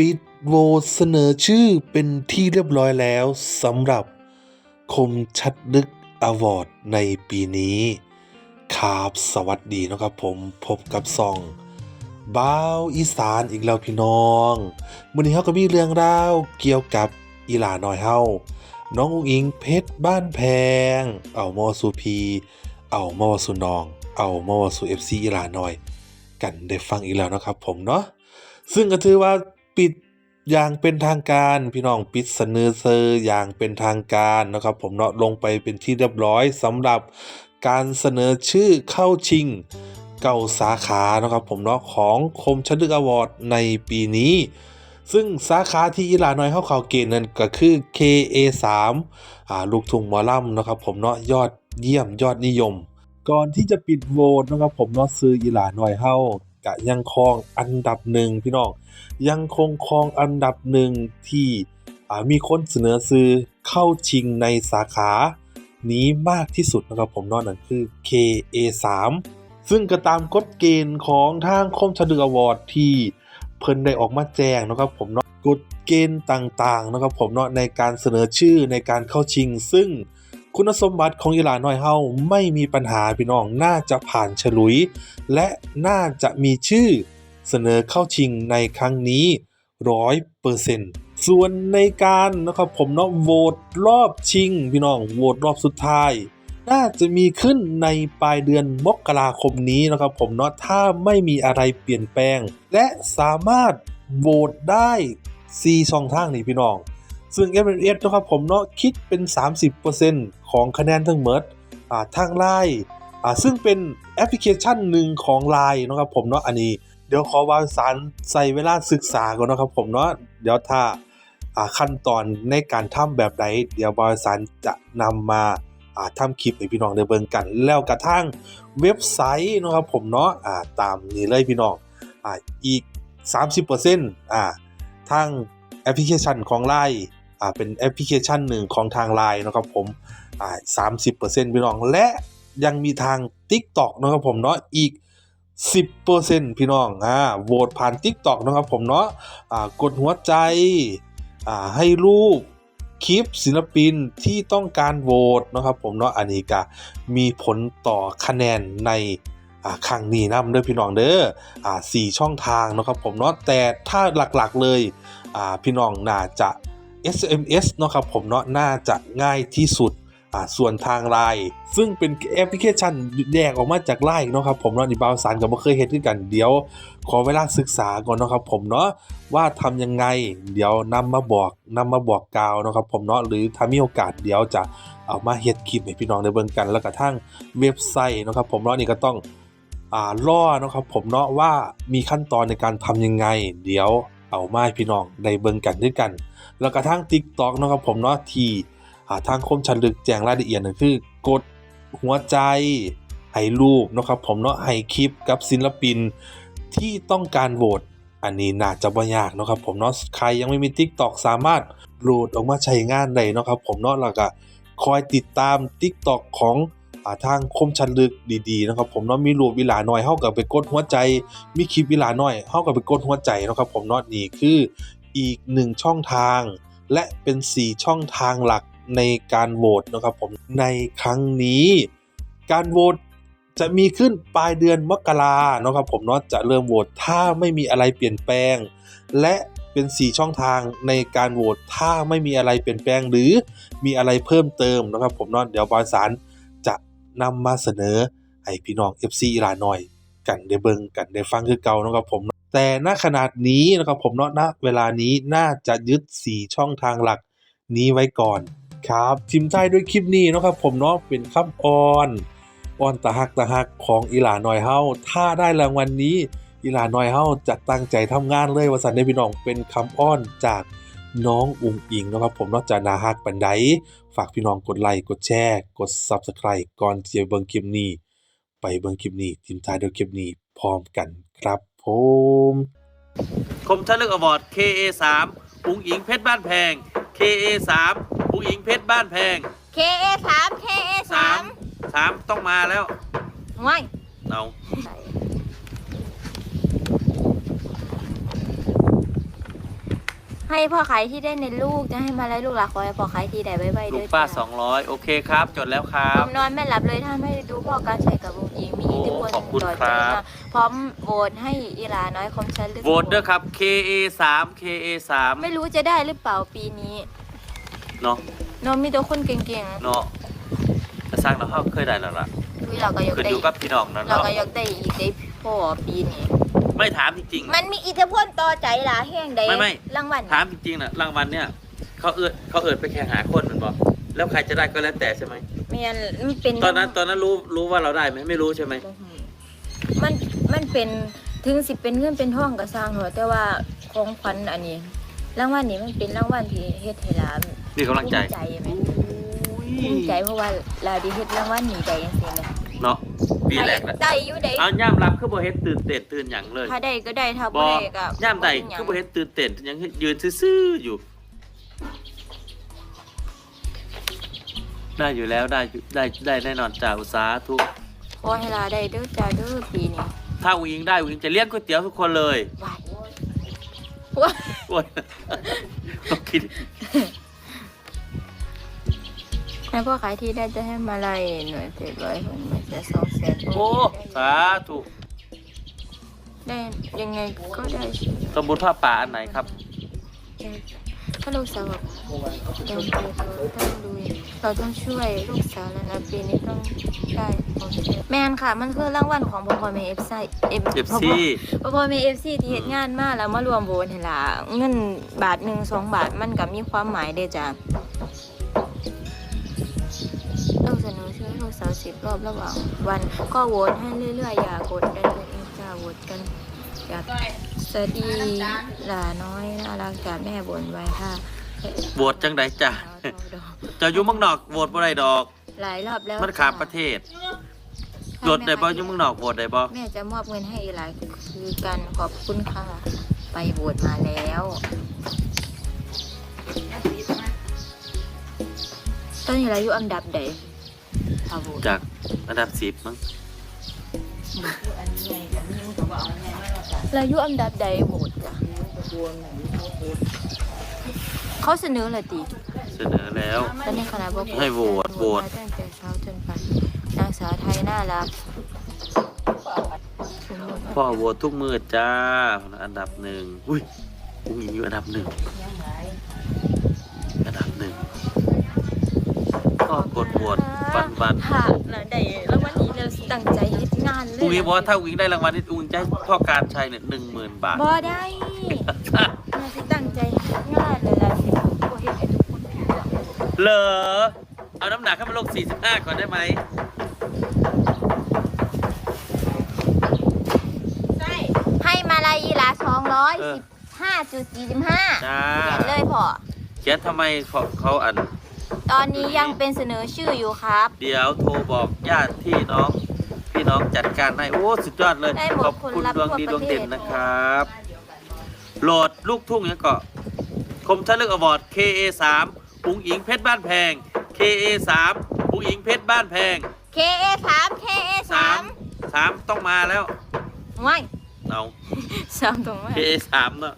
ปิดโหวตเสนอชื่อเป็นที่เรียบร้อยแล้วสำหรับคมชัดลึกอวอร์ดในปีนี้ครับสวัสดีนะครับผมพบกับซองบ้าวอีสานอีกแล้วพี่น้องมื้อนี้เฮาก็มีเรื่องราวเกี่ยวกับอีหลาน้อยเฮาน้องอุ๋งอิงเพชรบ้านแพง เอามอสูพี เอามอสุนอง เอามอสู FC อีหลาน้อย กันได้ฟังอีกแล้วนะครับผมเนาะซึ่งก็ถือว่า ปิดอย่างเป็นทางการพี่น้องปิดเสนอเซอร์อย่างเป็นทางการนะครับ ผมเนาะลงไปเป็นที่เรียบร้อยสำหรับการเสนอชื่อเข้าชิงเก่าสาขานะครับผมเนาะของคมชนึกอวอร์ดในปีนี้ ซึ่งสาขาที่อีหลาน้อยเข้าเขาเกณฑ์นั้นก็คือ KA3 อ่าลูกทุ่งมอลำนะครับผมเนาะยอดเยี่ยมยอดนิยม ก่อนที่จะปิดโหวตนะครับผมเนาะซื้ออีหลาน้อยเฮา กะยังครองอันดับหนึ่งพี่น้องยังคงครองอันดับหนึ่งที่มีคนเสนอซื้อเข้าชิงในสาขานี้มากที่สุดนะครับผมนาะนั่นคือ KA3 ซึ่งก็ตามกฎเกณฑ์ของทางคมชดึกอวอร์ดที่เพิ่นได้ออกมาแจ้งนะครับผมเนาะกฎเกณฑ์ต่างๆนะครับผมเนาะในการเสนอชื่อในการเข้าชิง ซึ่ง คุณสมบัติของอีหลาน้อยเฮาไม่มีปัญหาพี่น้องน่าจะผ่านฉลุย และน่าจะมีชื่อเสนอเข้าชิงในครั้งนี้ร้อยเปอร์เซ็นต์ส่วนในการนะครับผมเนาะโหวตรอบชิง พี่น้องโหวตรอบสุดท้าย น่าจะมีขึ้นในปลายเดือนมกราคมนี้นะครับผมเนาะถ้าไม่มีอะไรเปลี่ยนแปลง และสามารถโหวตได้4ช่องทางนี้พี่น้อง ซึ่ง f อ s นะครับผมเนาะคิดเป็น 30%ของคะแนนทั้งหมดอ่าทางไลน์อ่าซึ่งเป็นแอปพลิเคชันหนึ่งของ Line นะครับผมเนาะอันนี้ เดี๋ยวขอวางสารใส่เวลาศึกษาก่อนนะครับผมเนาะเดี๋ยวถ้าอ่าขั้นตอนในการทำแบบไหนเดี๋ยวบริษัทจะนำมาอ่าทำคลิปให้พี่น้องได้เบิ่งกัน แล้วกระทั่งเว็บไซต์นะครับผมเนาะอ่าตามนี้เลยพี่น้องอ่าอีก 30%อ่าทางแอปพลิเคชันของ Line อ่า เป็นแอปพลิเคชันหนึ่งของทาง Line นะครับผมอ่า30%พี่น้อง และยังมีทาง TikTok นะครับผมเนาะอีก 10%พี่น้องอ่าโหวตผ่าน TikTok นะครับผมเนาะอ่ากดหัวใจอ่าให้รูปคลิปศิลปินที่ต้องการโหวตนะครับผมเนาะอันนี้ก็มีผลต่อคะแนนในอ่าครั้งนี้นำเด้อพี่น้องเด้ออ่าสี่ช่องทางนะครับผมเนาะแต่ถ้าหลักๆเลยอ่าพี่น้องน่าจะ SMS เนาะครับผมเนาะน่าจะง่ายที่สุดอ่าส่วนทางไลน์ซึ่งเป็นแอปพลิเคชันแยกออกมาจากไลน์เนาะครับผมเนาะนี่บาวสารก็บ่เคยเฮ็ดด้วยกันเดี๋ยว ขอเวลาศึกษาก่อนเนาะครับผมเนาะว่าทำยังไง เดี๋ยวนำมาบอกนำมาบอกกาวเนาะครับผมเนาะหรือถ้ามีโอกาสเดี๋ยวจะเอามาเฮ็ดคลิปให้พี่น้องได้เบิ่งกัน แล้วก็ทั้งเว็บไซต์เนาะครับผมเนาะนี่ก็ต้องอ่ารอเนาะครับผมเนาะว่ามีขั้นตอนในการทำยังไง เดี๋ยว เอามาให้พี่น้องได้เบิ่งกันด้วยกัน แล้วก็ทั้ง TikTok เนาะครับผมเนาะที่ทางคมชันลึกแจ้งรายละเอียดนั่นคือกดหัวใจให้รูปเนาะครับผมเนาะให้คลิปกับศิลปินที่ต้องการโหวตอันนี้น่าจะบ่ยากเนาะครับผมเนาะใครยังไม่มี TikTok สามารถโหลดออกมาใช้งานได้เนาะครับผมเนาะแล้วก็คอยติดตาม TikTok ของ อ่าทางคมชันลึกดีๆนะครับผมเนาะมีรูปวิลาน้อยเฮาก็ไปกดหัวใจ มีคลิปวิลาน้อยเฮาก็ไปกดหัวใจนะครับผมเนาะนี่คืออีกหนึ่งช่องทาง และเป็น 4 ช่องทางหลักในการโหวตนะครับผมในครั้งนี้ การโหวตจะมีขึ้นปลายเดือนมกราเนาะครับผมเนาะจะเริ่มโหวตถ้าไม่มีอะไรเปลี่ยนแปลง และเป็น 4 ช่องทางในการโหวตถ้าไม่มีอะไรเปลี่ยนแปลงหรือมีอะไรเพิ่มเติมนะครับผมเนาะเดี๋ยวบริษัท นำมาเสนอให้พี่น้อง FC อีหลาน้อย กันได้เบิงกันได้ฟังคือเก่านะครับผม แต่ณขนาดนี้นะครับผมเนาะณเวลานี้น่าจะยึด 4 ช่องทางหลักนี้ไว้ก่อนครับทิมท้ายด้วยคลิปนี้นะครับผมเนาะเป็นคำอ้อนอ้อนตะฮักตะฮักของอีหลาน้อยเฮาถ้าได้รางวัลนนี้อีหลาน้อยเฮาจะตั้งใจทำงานเลยว่าสันได้พี่น้องเป็นคำอ้อนจาก น้องอุ๋งอิงเนาะครับผมเนาะจะนาฮักปันใดฝากพี่น้องกดไลค์กดแชร์ กด Subscribe ก่อนที่จะเบิ่งคลิปนี้ ไปเบิ่งคลิปนี้ทิมท้ายด้วยคลิปนี้พร้อมกันครับผมคมชัดลึกอวอร์ด KA3 อุ๋งอิงเพชรบ้านแพง KA3 อุ๋งอิงเพชรบ้านแพง KA สาม KA สามสามต้องมาแล้วไม่เอา ให้พ่อขายที่ได้ในลูกจะให้มาไล่ลูกหลานขอให้พ่อขายที่ได้ไว้ไว้ลูด้วกยป้าจ้ะสองร้อยโอเคครับ จดแล้วครัผบ มนอนไม่หลับเลยถ้าไม่ดูพ่อการใช้กับวงหญิงมีอิทธิพลโอ้ขอบคุณต่อครัใจบมากพร้อมโหวตให้อีหลาน้อยคมชันลึกโหวตด้วยครับ KA 3 KA 3ไม่รู้จะได้หรือเปล่าปีนี้เนาะน้องมีแต่คนเก่งเนาะจะสร้างแล้วเขาเคยได้แล้วล่ะๆอุ๊ยเราก็อยากขึ้นได้อยู่กับพี่น้องนะเราเนาะก็อยากได้อีกได้พ่อปีนี้ ไม่ถามจริง มันมีอิทธิพลต่อใจหลาแห้งใดไม่ไม่ รางวัลๆ ถามจริงๆนะรางวัลเนี่ยเขาเอิดเขาเอิดไปแข่งหาคนมันบอกแล้วใครจะได้ก็แล้วแต่ใช่ไหมแม่นมันเป็นตอนนั้นตอนนั้นรู้รู้ว่าเราได้ไหมไม่รู้ใช่ไหมมันมันเป็นถึงสิเป็นเงินเป็นทองก็สร้างเถอะแต่ว่าของขวัญอันนี้รางวัลนี้มันเป็นรางวัลที่เฮ็ดให้หลานนี่กำลังใจภูมิใจไหมภูมิใจเพราะว่าลาไดีเฮ็ดรางวัลนี้ได้จังซี่แหมเนาะ ปีแรกนะได้อยู่ได้เอาย่ามรับคือบ่เฮ็ดตื่นเต้นตื่นหยังเลยถ้าได้ก็ได้ถ้าบบ่อได้ก็ย่ามใดหยัคืงอบ่เฮ็ดตื่นเต้นยังยืนซื่อๆอยู่ ได้อยู่แล้วได้อยู่ได้ได้แน่นอนจากอุตสาหทุกขอให้ลาได้เด้อจ้าเด้อปีนี้ถ้าวิงได้วิงจะเลี้ยงก๋วยเตี๋ยวทุกคนเลยว้ายว้ายโอ้ยต้องคิด ให้พ่อขายที่ได้จะให้มาลัยหน่วยเจ็ดร้อยคนไม่ใช่สองแสนโอ้สาธุได้ยังไงก็ได้สิตำบลผ้าป่าอันไหนครับถ้าลูกสาวแบบเต็มใจเราต้องดูเราต้องช่วยลูกสาวแล้วนะปีนี้ต้องได้ของแมนค่ะมันคือรางวัลของพอพอเมเอฟซีเอฟเอฟซีพอพอเมเอฟซีที่เฮ็ดงานมาแล้วมารวมโบนเห็นล่ะเงินบาทหนึ่งสองบาทมันก็มีความหมายเด้อจ้ะ เสนอชื่อลูกสาวสิบรอบระหว่างวันก็โหวตให้เรื่อยๆ อย่ากดดันตัวเองจ้าโหวตกันอยากสวัสดีหลาน้อยน่ารักจากแม่บนไว้ค่ะโหวตจังใดจ้ะเจะอยู่เมืองนอกโหวตบ่ได้ดอก หลายรอบแล้วมันขาดประเทศโหวตได้บ่อยู่เมืองนอกโหวตได้บ่แม่จะมอบเงินให้อีหลายคือกันขอบคุณค่ะ ไปโหวตมาแล้วตอนนี้เราอยู่อันดับใด ถ้าโหวตจากอันดับสิบมั้งเราอยู่อันดับใดโหวตจ้ะเขาเสนอเลยตีเสนอแล้ว ตอนนี้คณะบอกให้โหวตโหวต ตั้งแต่เช้าจนป่านนางสาวไทยน่ารักพ่อโหวตทุกมือจ้าอันดับหนึ่งอุ้ยอุ้งอิงอยู่อันดับหนึ่งอัน ก็กดโหวตปันปันค่ะแล้วได้แล้ววันนี้เราตั้งใจเฮ็ดงานเลยอุ้งอิงบอกว่าถ้าอุ้งอิงได้รางวัลนี่อุ้งอิงจะให้พ่อการชัยเนี่ยหนึ่งหมื่นบาทบ่ได้เราสิตั้งใจเฮ็ดงานเลยล่ะสิบ่เฮ็ดให้ทุกคนผิดหวังเหรอเอาน้ำหนักขึ้นมาลง45ก่อนได้ไหมให้มาลายอีหลาเออ215.45จ้าเขียนเลยพ่อเขียนทำไมเขาเขาอัน ตอนนี้ยังเป็นเสนอชื่ออยู่ครับ เดี๋ยวโทรบอกญาติพี่น้องพี่น้องจัดการให้โอ้สุดยอดเลยได้หมดขอบคุณคนรับดวงดีดทั่ววงประเทศ เด่นนะครับ โหลดลูกทุ่งยังเกาะคมชัดลึกอวอร์ด KA 3อุ้งอิงเพชรบ้านแพง KA 3อุ้งอิงเพชรบ้านแพง KA3 KA3 3 3 ต้องมาแล้วว้ายเอา สามตรงว่า KA 3เนาะ